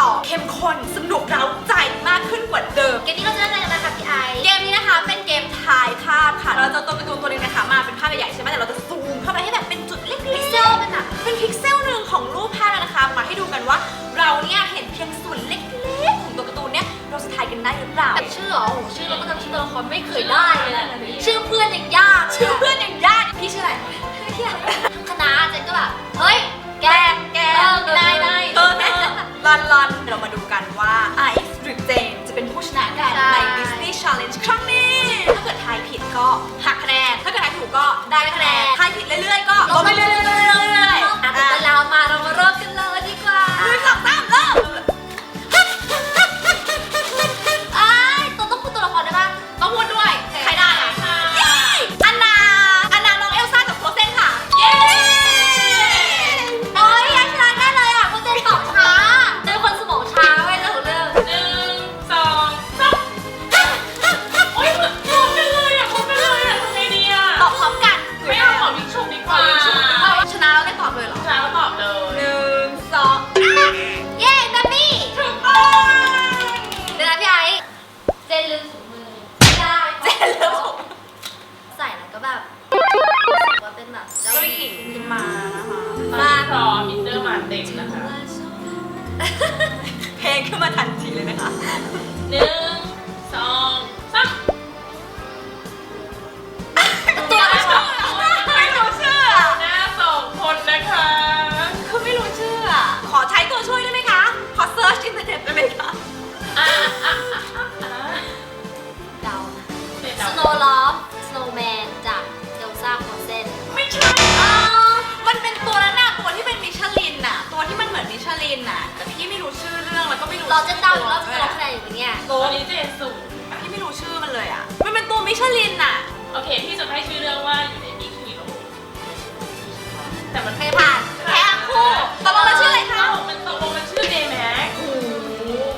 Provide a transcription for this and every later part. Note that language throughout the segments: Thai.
ต่อ เข้มข้นสนุกเร้าใจมากขึ้นกว่าเดิม เกมนี้เราจะเล่นอะไรกันนะคะพี่ไอซ์เกมนี้นะคะเป็นเกมทายภาพค่ะ เราจะเอาตัวการ์ตูนตัวหนึงนะคะมาเป็นภาพใหญ่ๆใช่ไหมแต่เราจะซูมเข้าไปให้แบบเป็นจุดเล็กๆพิกเซลเอลอนลอนเรามาดูกันว่าไอซ์หรือเจนจะเป็นผู้ชนะกันใช่ใน Disney Challenge ครั้งนี้ ถ้าเกิดทายผิดก็หักคะแนน ถ้าเกิดทายถูกก็ได้คะแนน ทายผิดเรื่อยๆ ก็ลดไปเรื่อยๆเรื่อยๆอะอะแต่เรามาเรามาเริ่มกัน เแล้วก็ไม่รู้เราจะเดาอีกรอบชื่จะอลตัวงคะแนนอยู่ไหมเนี่ยตัวนี้เจนสูงพี่ไม่รู้ชื่อมันเลยอะ มันเป็นตัวมิชลินน่ะ โอเค พี่จะให้ชื่อเรื่องว่าอยู่ในบิ๊กฮีโร่แต่มันใครผ่านแพ้ทั้งคู่ตกลงมันชื่ออะไรคะมันตกลงมันชื่อเดย์แม็ก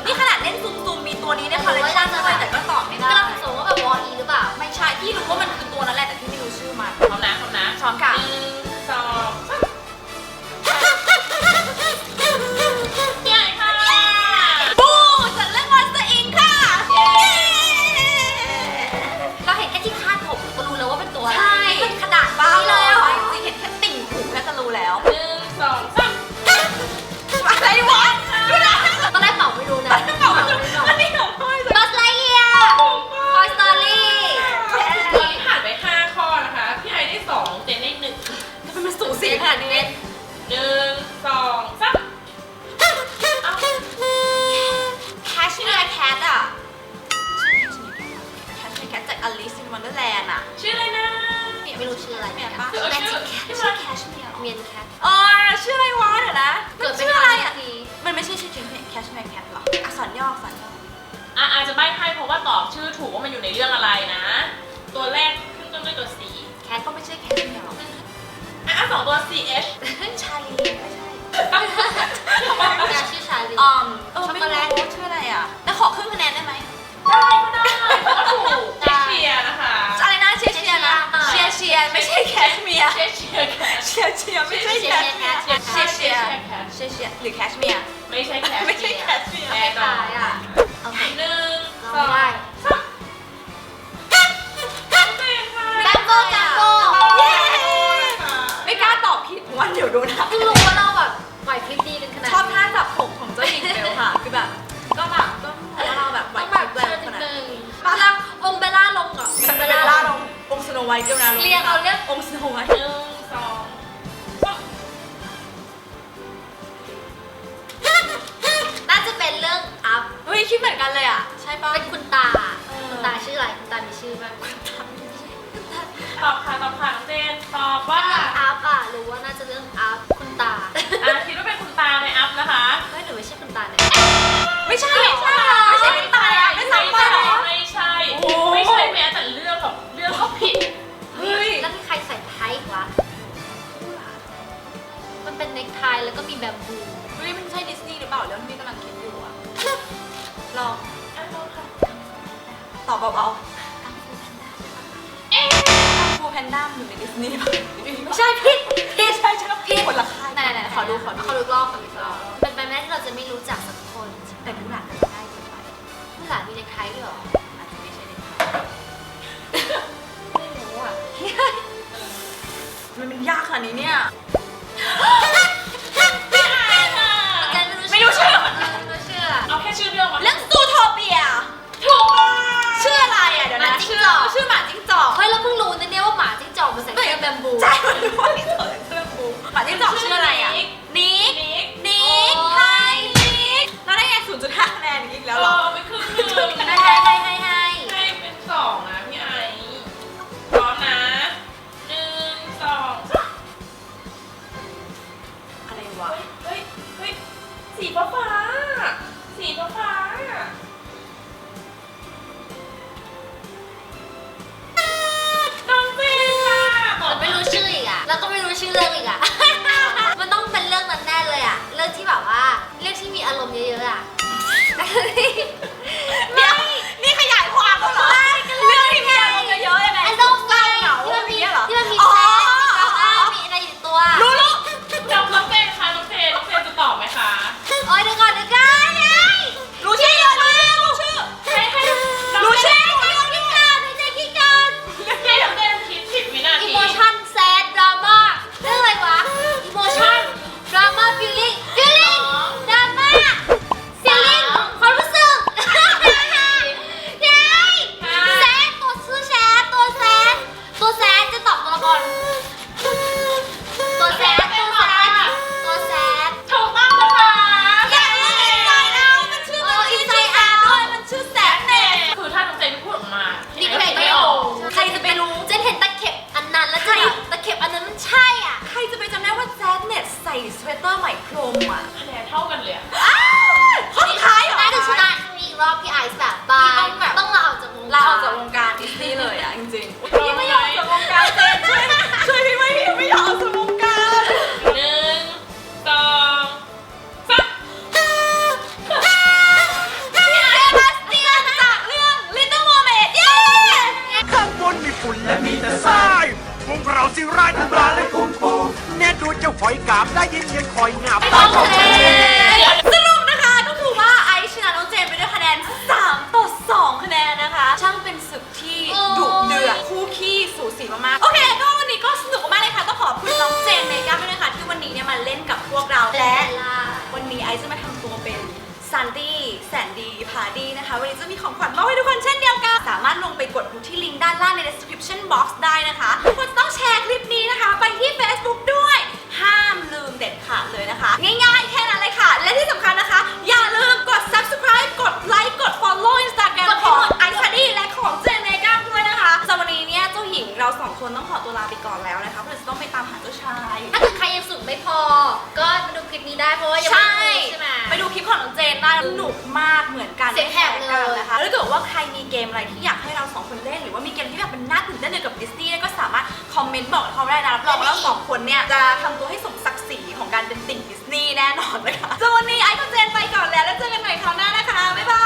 นี่ขนาดเล่นซูมซูมมีตัวนี้ในคอลเลคชันด้วยแต่ก็ตอบไม่ได้กำลังสงว่าแบบวออีหรือเปล่า ไม่ใช่ พี่รู้ว่ามันคือตัวนั้นแหละแต่พี่ไม่รู้ชื่อมันพร้อมนะพร้อมนะพร้อมค่ะ อักษรย่ออักษรย่ออะอาจจะใบ้ให้เพราะว่าตอบชื่อถูกว่ามันอยู่ในเรื่องอะไรนะ ตัวแรกขึ้นต้นด้วยตัว C แคทก็ไม่ใช่แคชเมียร์หรออะสองตัว C H ชาลีไม่ใช่แต่ชื่อชาลีอืมเออช็อกไม่โกแลตรู้ชื่ออะไรอะ แล้วขอครึ่งคะแนนได้ไหมได้ก็ได้เพราะว่าถูกเชียร์นะคะ อะไรนะเชียร์เชียร์นะเชียร์เชียร์ไม่ใช่แคชเมียร์เชียร์เชียร์แคทเชียร์เชียร์ไม่ใช่แคชเมียร์เชียร์เชียร์เชียร์เชียร์เชียร์หรือแคชเมียร์ไม่ใช่แคทไม่ใช่แคชเมียร์ แน่นอนยอะโอเคหนึ่งเราสองสามเก่งค่ะแบมโบจัมโบเย้ไม่กล้าตอบผิดเพราะว่าเดี๋ยวโดนหักเพิ่งรู้ว่าเราแบบไหวพริบดีกันขนาดชอบท่าจับผมของเจ้าหญิงเบลค่ะ คือแบบ ก็แบบก็เพราะว่าเราแบบไหวพริบแรงเชื่อขนิดนาดนึนั้นงมาแล้วองเบลล่าลงเหรอเบลล่าลงองสโนไวท์เดียวนะลงเรียกเอาเรียกองค์สโนไวท์ ยคิดเหมือนกันเลยอะ ใช่ปะ เป็นคุณตา เออ คุณตาชื่ออะไร คุณตามีชื่อบ้างคุณตาตอบค่ะตอบค่ะน้องเจนตอบว่าเรื่องอัพอะ รู้ว่าน่าจะเรื่องอัพคุณตาอะคิดว่าเป็นคุณตาในอัพนะคะ เฮ้ยหรือไม่ใช่คุณตาเนี่ยไม่ใช่ไม่ใช่ไม่ใช่ไม่ตายอะไม่ซ้ำไปเหรอ ไม่ใช่โอ้โห ไม่ใช่แม้แต่เรื่องแบบเรื่องก็ผิด เฮ้ย แล้วมีใครใส่ไทยอีกวะ มันเป็นเนคไทแล้วก็มีแบมบู เฮ้ยมันใช่ดิสนีย์หรือเปล่าเรื่องที่กำลังคิดอยู่อะ ลองอะลองค่ะตอบเบาเอ๊ะๆฟูแพนด้าอยู่ในดิสนีย์ป่ะไม่ใช่ผิดผิดใช่ใช่ผิดคนละค่ายไหนไหนๆขอดูขอดูขอดูอีกรอบขอดูอีกรอบ 那个。আমার ซันดี้แสนดีพาดีนะคะ วันนี้จะมีของขวัญมอบให้ทุกคนเช่นเดียวกัน สามารถลงไปกดดูที่ลิงก์ด้านล่างใน description box ได้นะคะทุกคนต้องแชร์คลิปนี้นะคะ ไปที่ Facebook ด้วย ห้ามลืมเด็ดขาดเลยนะคะ ใครมีเกมอะไรที่อยากให้เราสองคนเล่น หรือว่ามีเกมที่แบบมันน่าตื่นเต้นเกี่ยกับดิสนีย์ก็สามารถคอมเมนต์บอกเขาได้นะรับรองว่าสองคนเนี่ยจะทำตัวให้สมศักดิ์ศรีของการเป็นติ่งดิสนีย์แน่นอนเลยคะส่วนวันนี้ไอคอนเจนไปก่อนแล้วแล้วเจอกันใหม่คราวหน้านะคะบ๊ายบาย